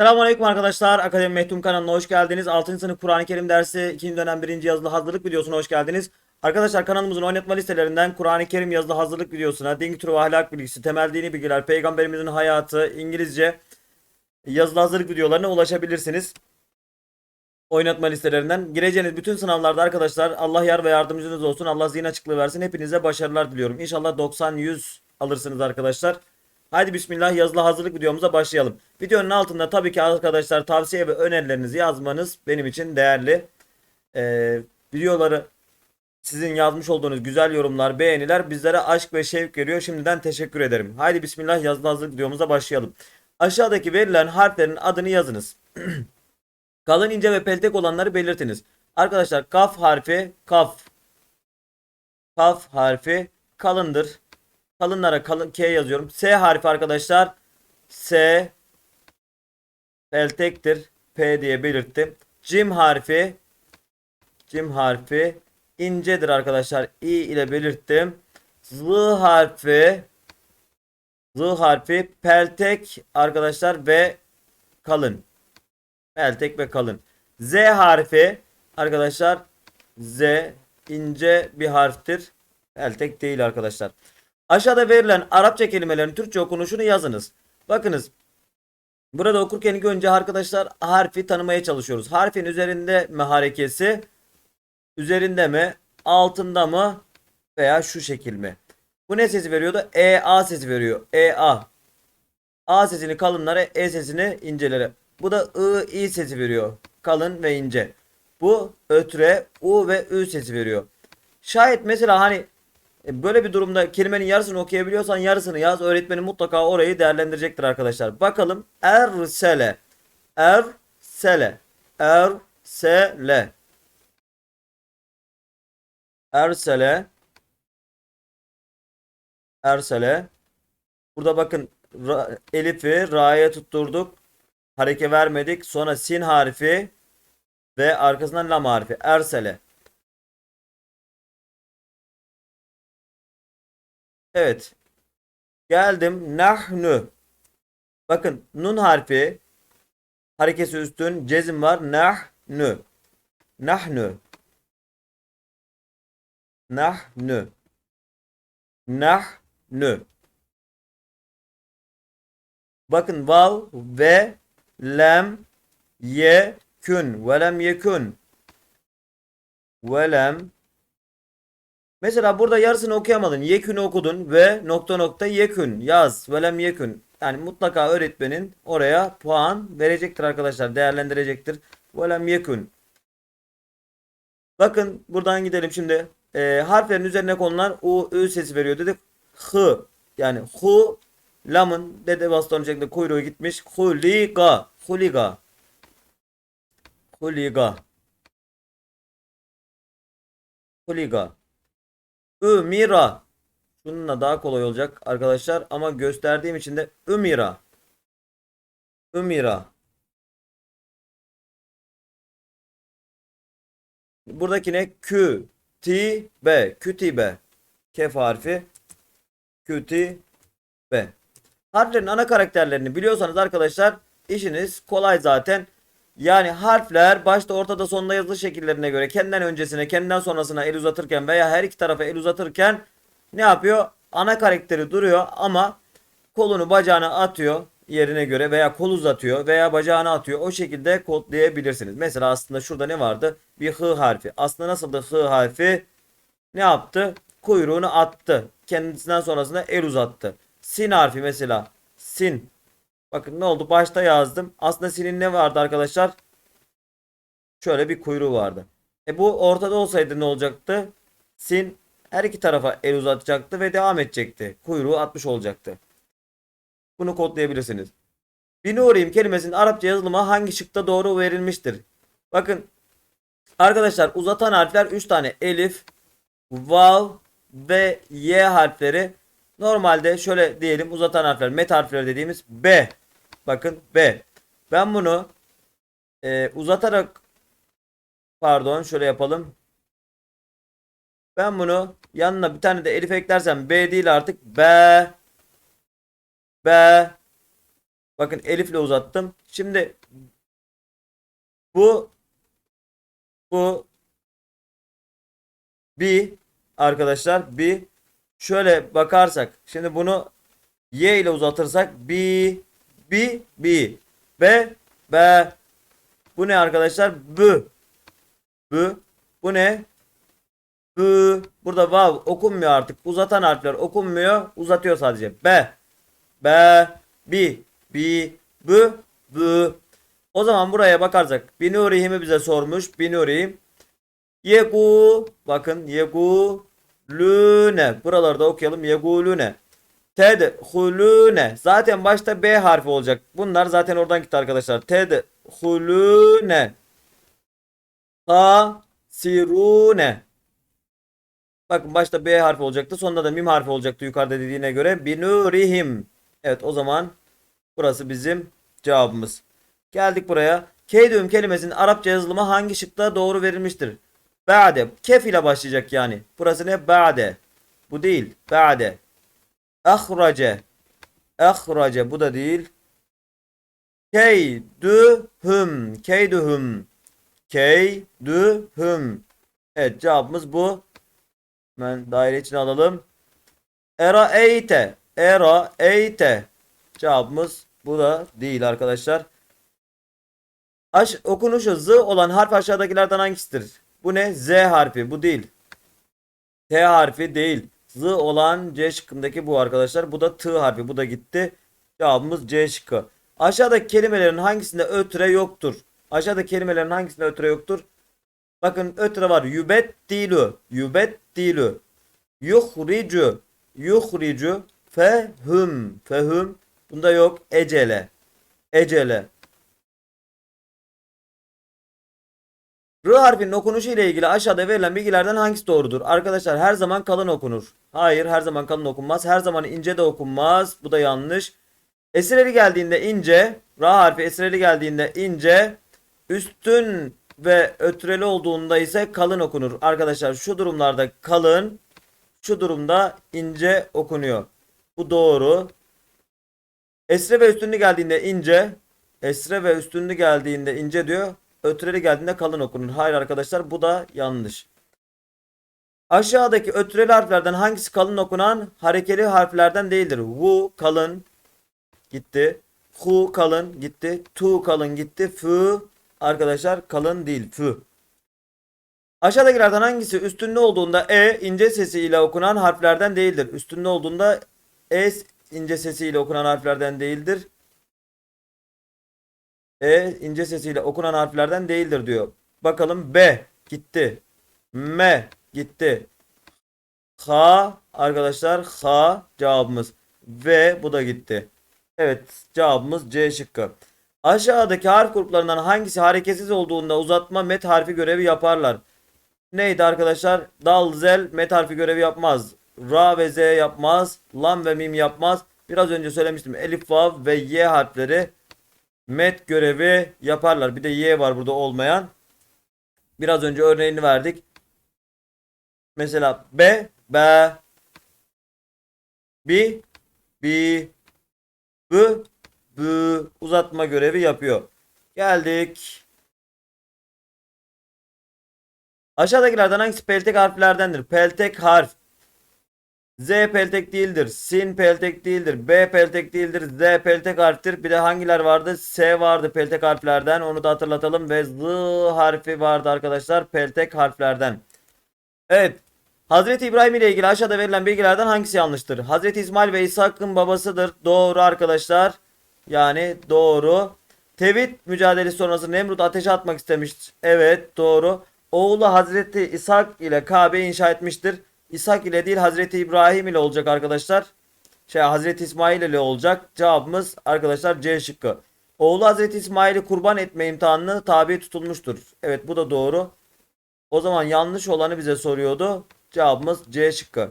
Selamünaleyküm arkadaşlar. Akademi Mehtum kanalına hoş geldiniz. 6. sınıf Kur'an-ı Kerim dersi 2. dönem 1. yazılı hazırlık videosuna hoş geldiniz. Arkadaşlar kanalımızın oynatma listelerinden Kur'an-ı Kerim yazılı hazırlık videosuna din kültürü ahlak bilgisi, temel dini bilgiler, peygamberimizin hayatı, İngilizce yazılı hazırlık videolarına ulaşabilirsiniz. Oynatma listelerinden. Gireceğiniz bütün sınavlarda arkadaşlar Allah yar ve yardımcınız olsun. Allah zihin açıklığı versin. Hepinize başarılar diliyorum. İnşallah 90-100 alırsınız arkadaşlar. Haydi bismillah yazılı hazırlık videomuza başlayalım. Videonun altında tabii ki arkadaşlar tavsiye ve önerilerinizi yazmanız benim için değerli. Ee, videoları sizin yazmış olduğunuz güzel yorumlar, beğeniler bizlere aşk ve şevk veriyor. Şimdiden teşekkür ederim. Haydi bismillah yazılı hazırlık videomuza başlayalım. Aşağıdaki verilen harflerin adını yazınız. Kalın, ince ve peltek olanları belirtiniz. Arkadaşlar kaf harfi kaf. Kaf harfi kalındır. Kalınlara kalın K yazıyorum. S harfi arkadaşlar S peltektir. P diye belirttim. Cim harfi Cim harfi incedir arkadaşlar. İ ile belirttim. Z harfi Z harfi peltek arkadaşlar ve kalın. Peltek ve kalın. Z harfi arkadaşlar Z ince bir harftir. Peltek değil arkadaşlar. Aşağıda verilen Arapça kelimelerin Türkçe okunuşunu yazınız. Bakınız. Burada okurken ilk önce arkadaşlar harfi tanımaya çalışıyoruz. Harfin üzerinde mi harekesi? Üzerinde mi? Altında mı? Veya şu şekil mi? Bu ne sesi veriyordu? E A sesi veriyor. E A. A sesini kalınlara, E sesini incelere. Bu da I I sesi veriyor. Kalın ve ince. Bu ötre, U ve Ü sesi veriyor. Şayet mesela hani e, Böyle bir durumda kelimenin yarısını okuyabiliyorsan yarısını yaz. Öğretmenin mutlaka orayı değerlendirecektir arkadaşlar. Bakalım. Ersele. Ersele. Ersele. Ersele. Ersele. Burada bakın ra, elifi ra'ya tutturduk. Hareke vermedik. Sonra sin harfi ve arkasından lam harfi. Ersele. Evet. Geldim. Nahnu. Bakın nun harfi harekesi üstün cezim var. Nahnu. Nahnu. Nahnu. Nahnu. Bakın vav ve lem yekün. Velem yekün. Velem Mesela burada yarısını okuyamadın. Yekünü okudun ve nokta nokta yekün yaz. Velem yekün. Yani mutlaka öğretmenin oraya puan verecektir arkadaşlar. Değerlendirecektir. Velem yekün. Bakın buradan gidelim şimdi. E, harflerin üzerine konulan U, Ü sesi veriyor dedik. H. Yani hu lamın dede baston şeklinde kuyruğu gitmiş. Huliga. Huliga. Huliga. Huliga. Ümira. Şununla daha kolay olacak arkadaşlar ama gösterdiğim için de Ümira. Ümira. Buradaki ne? Kü, ti, be. Kütibe. Kef harfi. Küti, be. Harflerin ana karakterlerini biliyorsanız arkadaşlar işiniz kolay zaten. Yani harfler başta ortada sonunda yazılı şekillerine göre kendinden öncesine kendinden sonrasına el uzatırken veya her iki tarafa el uzatırken ne yapıyor? Ana karakteri duruyor ama kolunu bacağına atıyor yerine göre veya kol uzatıyor veya bacağını atıyor. O şekilde kodlayabilirsiniz. Mesela aslında şurada ne vardı? Bir hı harfi. Aslında nasıldı hı harfi? Ne yaptı? Kuyruğunu attı. Kendisinden sonrasında el uzattı. Sin harfi mesela. Sin. Bakın ne oldu? Başta yazdım. Aslında sinin ne vardı arkadaşlar? Şöyle bir kuyruğu vardı. E bu ortada olsaydı ne olacaktı? Sin her iki tarafa el uzatacaktı ve devam edecekti. Kuyruğu atmış olacaktı. Bunu kodlayabilirsiniz. Binuriyim kelimesinin Arapça yazılımı hangi şıkta doğru verilmiştir? Bakın arkadaşlar uzatan harfler 3 tane elif, vav ve y harfleri. Normalde şöyle diyelim uzatan harfler met harfleri dediğimiz B. Bakın B. Ben bunu e, uzatarak pardon şöyle yapalım. Ben bunu yanına bir tane de elif eklersem B değil artık B B Bakın elifle uzattım. Şimdi bu bu bir arkadaşlar bir şöyle bakarsak şimdi bunu y ile uzatırsak bi bi bi be be bu ne arkadaşlar? B. B. Bu ne? B. Burada vav okunmuyor artık. Uzatan harfler okunmuyor. Uzatıyor sadece. Be be bi bi b. B. O zaman buraya bakarsak. Binurihim'i bize sormuş. Binurihim Yegu. Bakın. Yegu. Lüne. Buralarda okuyalım. Yegulüne tedhulüne zaten başta B harfi olacak. Bunlar zaten oradan gitti arkadaşlar. Tedhulüne hasirune Bakın başta B harfi olacaktı. Sonunda da mim harfi olacaktı yukarıda dediğine göre. Binurihim. Evet o zaman burası bizim cevabımız. Geldik buraya. Keydüm kelimesinin Arapça yazılımı hangi şıkta doğru verilmiştir? Ba'de. Kef ile başlayacak yani. Burası ne? Ba'de. Bu değil. Ba'de. Ahrace. Ahrace. Bu da değil. Keydühüm. Keydühüm. Keydühüm. Evet cevabımız bu. Hemen daire içine alalım. Era eyte. Era eyte. Cevabımız bu da değil arkadaşlar. Aş okunuşu z olan harf aşağıdakilerden hangisidir? Bu ne? Z harfi. Bu değil. T harfi değil. Z olan C şıkkındaki bu arkadaşlar. Bu da T harfi. Bu da gitti. Cevabımız C şıkkı. Aşağıdaki kelimelerin hangisinde ötre yoktur? Aşağıdaki kelimelerin hangisinde ötre yoktur? Bakın ötre var. Yübet dilü. Yübet dilü. Yuhricu. Yuhricu. Fehüm. Fehüm. Bunda yok. Ecele. Ecele. R harfinin okunuşu ile ilgili aşağıda verilen bilgilerden hangisi doğrudur? Arkadaşlar her zaman kalın okunur. Hayır her zaman kalın okunmaz. Her zaman ince de okunmaz. Bu da yanlış. Esreli geldiğinde ince. R harfi esreli geldiğinde ince. Üstün ve ötreli olduğunda ise kalın okunur. Arkadaşlar şu durumlarda kalın. Şu durumda ince okunuyor. Bu doğru. Esre ve üstünlü geldiğinde ince. Esre ve üstünlü geldiğinde ince diyor. Ötreli geldiğinde kalın okunur. Hayır arkadaşlar bu da yanlış. Aşağıdaki ötreli harflerden hangisi kalın okunan harekeli harflerden değildir? Wu kalın gitti. Hu kalın gitti. Tu kalın gitti. Fü arkadaşlar kalın değil. Fü. Aşağıdakilerden hangisi üstünlü olduğunda e ince sesi ile okunan harflerden değildir? Üstünlü olduğunda e ince sesi ile okunan harflerden değildir. E ince sesiyle okunan harflerden değildir diyor. Bakalım B gitti. M gitti. H arkadaşlar H cevabımız. V bu da gitti. Evet cevabımız C şıkkı. Aşağıdaki harf gruplarından hangisi hareketsiz olduğunda uzatma met harfi görevi yaparlar? Neydi arkadaşlar? Dal, zel met harfi görevi yapmaz. Ra ve Z yapmaz. Lam ve mim yapmaz. Biraz önce söylemiştim. Elif, vav ve Y harfleri met görevi yaparlar. Bir de Y var burada olmayan. Biraz önce örneğini verdik. Mesela B, B, B, B, B, B uzatma görevi yapıyor. Geldik. Aşağıdakilerden hangisi peltek harflerdendir? Peltek harf. Z peltek değildir. Sin peltek değildir. B peltek değildir. Z peltek harftir. Bir de hangiler vardı? S vardı peltek harflerden. Onu da hatırlatalım. Ve Z harfi vardı arkadaşlar peltek harflerden. Evet. Hazreti İbrahim ile ilgili aşağıda verilen bilgilerden hangisi yanlıştır? Hazreti İsmail ve İshak'ın babasıdır. Doğru arkadaşlar. Yani doğru. Tevhid mücadelesi sonrası Nemrut ateşe atmak istemiş. Evet doğru. Oğlu Hazreti İshak ile Kabe inşa etmiştir. İshak ile değil Hazreti İbrahim ile olacak arkadaşlar. Şey Hazreti İsmail ile olacak. Cevabımız arkadaşlar C şıkkı. Oğlu Hazreti İsmail'i kurban etme imtihanını tabi tutulmuştur. Evet bu da doğru. O zaman yanlış olanı bize soruyordu. Cevabımız C şıkkı.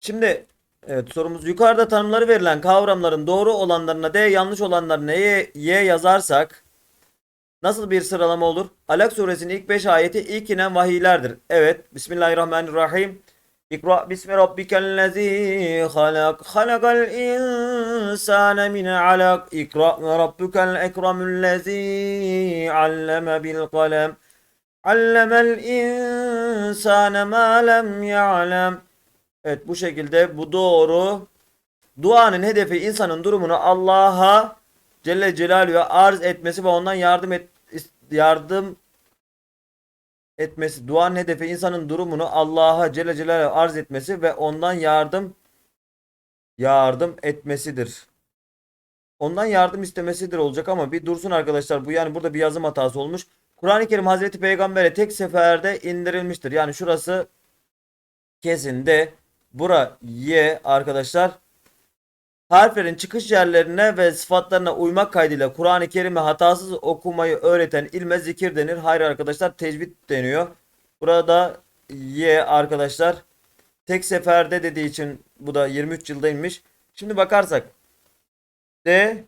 Şimdi evet sorumuz yukarıda tanımları verilen kavramların doğru olanlarına D yanlış olanlarına Y, y yazarsak Nasıl bir sıralama olur? Alak suresinin ilk 5 ayeti ilk inen vahiylerdir. Evet. Bismillahirrahmanirrahim. İkra bismi rabbikellezî halak. Halakal insâne min alak. İkra ve rabbukel ekremüllezî alleme bil kalem. Allemel insâne mâ lem ya'lem. Evet bu şekilde bu doğru. Duanın hedefi insanın durumunu Allah'a Celle Celaluhu'ya arz etmesi ve ondan yardım et, yardım etmesi. Duanın hedefi insanın durumunu Allah'a Celle Celaluhu'ya arz etmesi ve ondan yardım yardım etmesidir. Ondan yardım istemesidir olacak ama bir dursun arkadaşlar. Bu yani burada bir yazım hatası olmuş. Kur'an-ı Kerim Hazreti Peygamber'e tek seferde indirilmiştir. Yani şurası kesin de bura y arkadaşlar harflerin çıkış yerlerine ve sıfatlarına uymak kaydıyla Kur'an-ı Kerim'i hatasız okumayı öğreten ilme zikir denir. Hayır arkadaşlar tecvid deniyor. Burada y arkadaşlar tek seferde dediği için bu da 23 yılda inmiş. Şimdi bakarsak D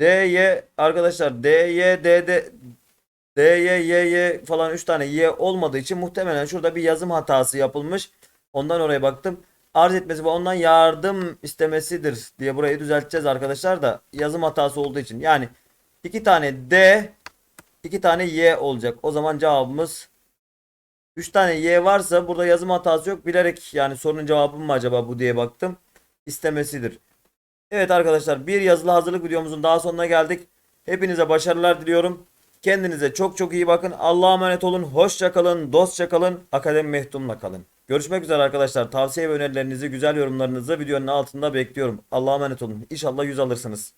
D Y arkadaşlar D Y D D D Y Y Y falan 3 tane Y olmadığı için muhtemelen şurada bir yazım hatası yapılmış. Ondan oraya baktım. Arz etmesi ve ondan yardım istemesidir diye burayı düzelteceğiz arkadaşlar da yazım hatası olduğu için. Yani iki tane D iki tane Y olacak. O zaman cevabımız 3 tane Y varsa burada yazım hatası yok. Bilerek yani sorunun cevabı mı acaba bu diye baktım. İstemesidir. Evet arkadaşlar bir yazılı hazırlık videomuzun daha sonuna geldik. Hepinize başarılar diliyorum. Kendinize çok çok iyi bakın. Allah'a emanet olun. Hoşça kalın. Dostça kalın. Akademi Mehtum'la kalın. Görüşmek üzere arkadaşlar. Tavsiye ve önerilerinizi, güzel yorumlarınızı videonun altında bekliyorum. Allah'a emanet olun. İnşallah yüz alırsınız.